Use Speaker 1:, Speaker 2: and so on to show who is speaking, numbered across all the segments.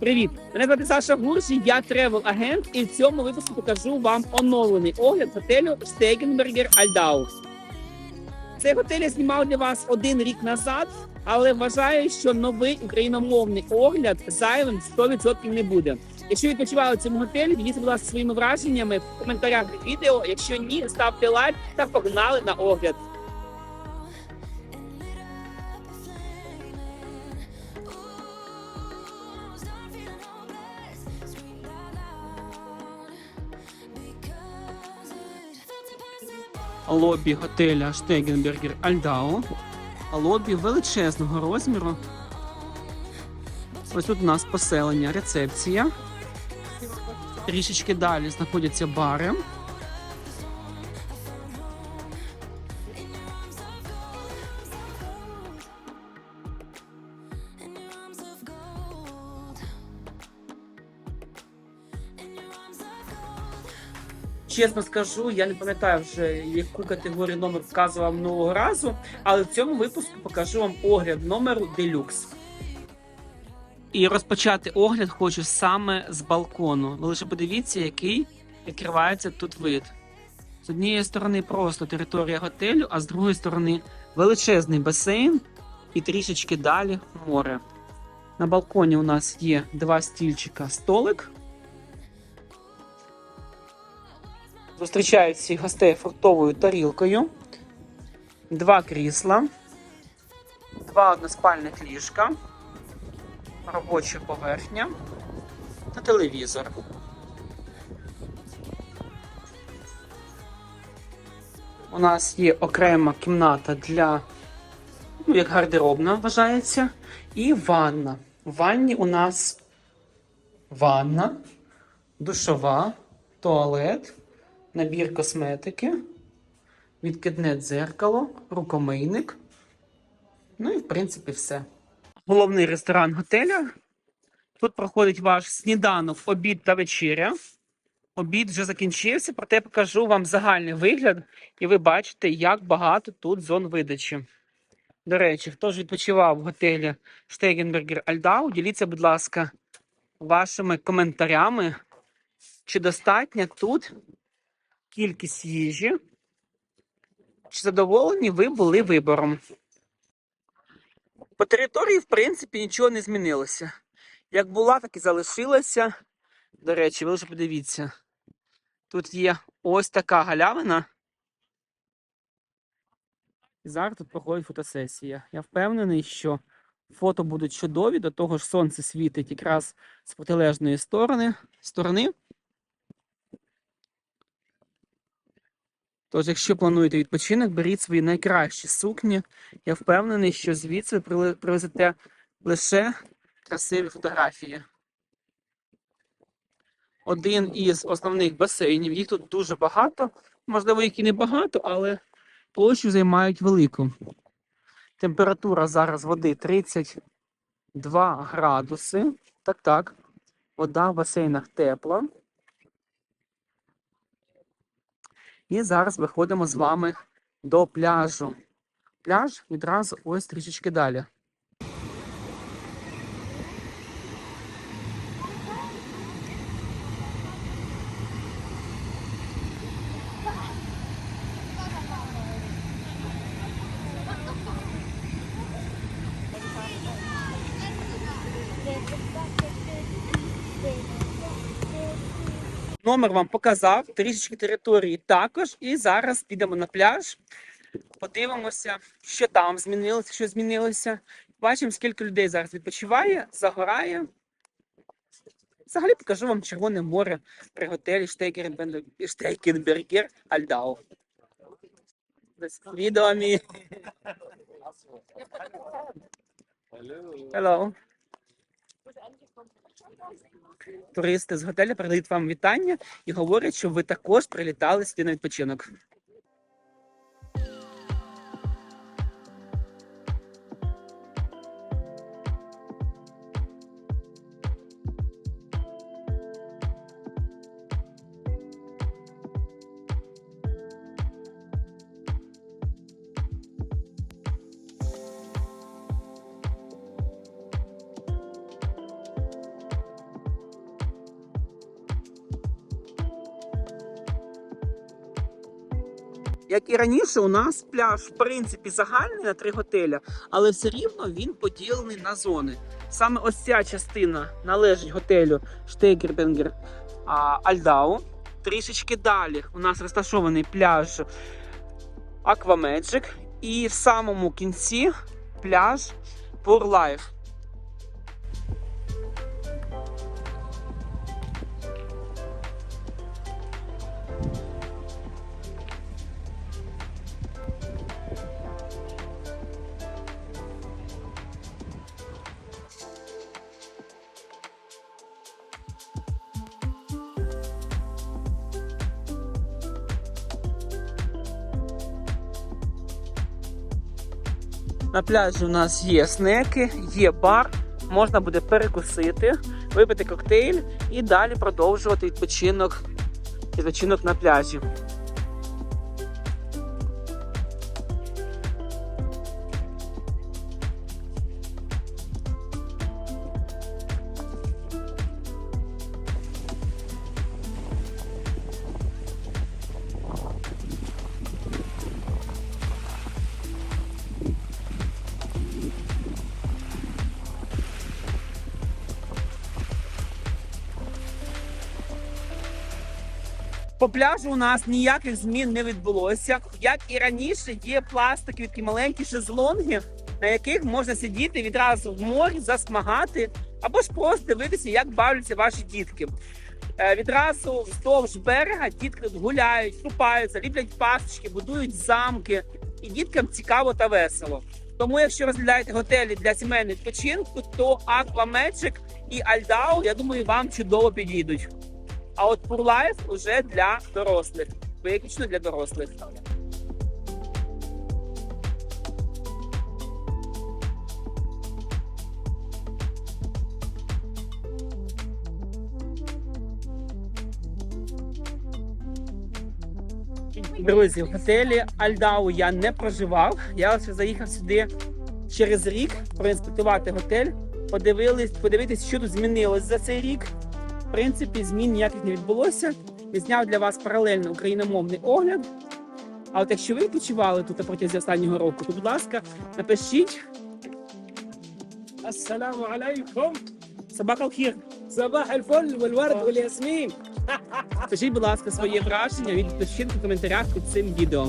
Speaker 1: Привіт! Мене звати Саша Гурші, я тревел-агент, і в цьому випуску покажу вам оновлений огляд готелю Стейгенбергер Альдау. Цей готель я знімав для вас один рік назад, але вважаю, що новий україномовний огляд зайвим 100% не буде. Якщо відпочивали в цьому готелі, діліться, будь ласка, своїми враженнями в коментарях відео. Якщо ні, ставте лайк та погнали на огляд. Лобі готеля Штегенбергер Альдау. Лобі величезного розміру. Ось тут у нас поселення, рецепція. Трішечки далі знаходяться бари. Чесно скажу, я не пам'ятаю вже яку категорію номер вказував минулого разу, але в цьому випуску покажу вам огляд номеру Deluxe. І розпочати огляд хочу саме з балкону. Ви лише подивіться, який відкривається тут вид. З однієї сторони просто територія готелю, а з другої сторони величезний басейн і трішечки далі море. На балконі у нас є два стільчика столик. Зустрічають всіх гостей фруктовою тарілкою, два крісла, два односпальних ліжка, робоча поверхня та телевізор. У нас є окрема кімната для, ну, як гардеробна вважається, і ванна. В ванні у нас ванна, душова, туалет набір косметики, відкидне дзеркало, рукомийник. Ну і, в принципі, все. Головний ресторан готеля. Тут проходить ваш сніданок, обід та вечеря. Обід вже закінчився, проте покажу вам загальний вигляд, і ви бачите, як багато тут зон видачі. До речі, хто ж відпочивав в готелі Штегенбергер Альдау, діліться, будь ласка, вашими коментарями, чи достатня тут кількість їжі. Чи задоволені ви були вибором? По території, в принципі, нічого не змінилося. Як була, так і залишилася. До речі, ви вже подивіться. Тут є ось така галявина. І зараз тут проходить фотосесія. Я впевнений, що фото будуть чудові, до того ж сонце світить якраз з протилежної сторони. сторони. Тож, якщо плануєте відпочинок, беріть свої найкращі сукні. Я впевнений, що звідси ви привезете лише красиві фотографії. Один із основних басейнів, їх тут дуже багато. Можливо, їх і не багато, але площу займають велику. Температура зараз води 32 градуси. Так, так. Вода в басейнах тепла. І зараз виходимо з вами до пляжу. Пляж відразу ось трішечки далі. Номер вам показав, трішечки території також. І зараз підемо на пляж, подивимося, що там змінилося, що змінилося. Бачимо, скільки людей зараз відпочиває, загорає. Взагалі покажу вам Червоне море при готелі Штейкенбергер Альдау. Відео мій. Hello. Туристи з готелю передають вам вітання і говорять, що ви також прилітали сюди на відпочинок. Як і раніше, у нас пляж, в принципі, загальний на три готеля, але все рівно він поділений на зони. Саме ось ця частина належить готелю Штейгербенгер Альдау. Трішечки далі у нас розташований пляж Aquamagic. І в самому кінці пляж Pure На пляжі у нас є снеки, є бар, можна буде перекусити, випити коктейль і далі продовжувати відпочинок, відпочинок на пляжі. По пляжу у нас ніяких змін не відбулося. Як і раніше, є пластикові такі маленькі шезлонги, на яких можна сидіти відразу в морі, засмагати, або ж просто дивитися, як бавляться ваші дітки. Е, Відразу вздовж берега дітки гуляють, купаються, ліплять пасочки, будують замки, і діткам цікаво та весело. Тому, якщо розглядаєте готелі для сімейного відпочинку, то Aqua і Альдау, я думаю, вам чудово підійдуть. А от Life уже для дорослих, виключно для дорослих. Друзі, в готелі Альдау я не проживав. Я лише заїхав сюди через рік проінспектувати готель, подивились, подивитись, що тут змінилось за цей рік. В принципі, змін ніяких не відбулося. Я зняв для вас паралельно україномовний огляд. А от якщо ви відпочивали тут протягом останнього року, то будь ласка, напишіть.
Speaker 2: Ассаламу алейкум.
Speaker 1: Собака хір,
Speaker 2: Собаха аль-фоль, вальвард, вальясмін.
Speaker 1: Пишіть, будь ласка, своє враження від в коментарях під цим відео.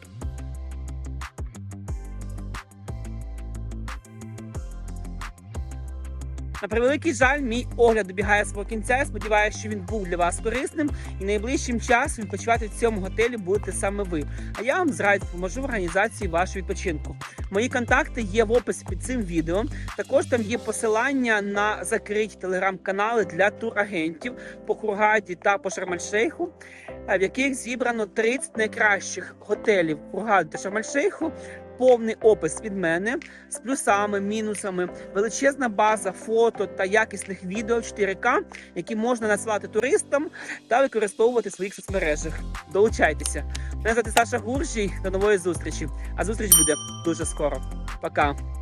Speaker 1: Превеликий жаль, мій огляд добігає свого кінця. Я сподіваюся, що він був для вас корисним, і найближчим часом відпочивати в цьому готелі будете саме ви. А я вам з радістю допоможу в організації вашого відпочинку. Мої контакти є в описі під цим відео. Також там є посилання на закриті телеграм-канали для турагентів по Хургаді та по Шармальшейху, в яких зібрано 30 найкращих готелів Хургаді та Шармальшейху повний опис від мене з плюсами, мінусами, величезна база фото та якісних відео 4К, які можна надсилати туристам та використовувати в своїх соцмережах. Долучайтеся. Мене звати Саша Гуржій. До нової зустрічі. А зустріч буде дуже скоро. Пока.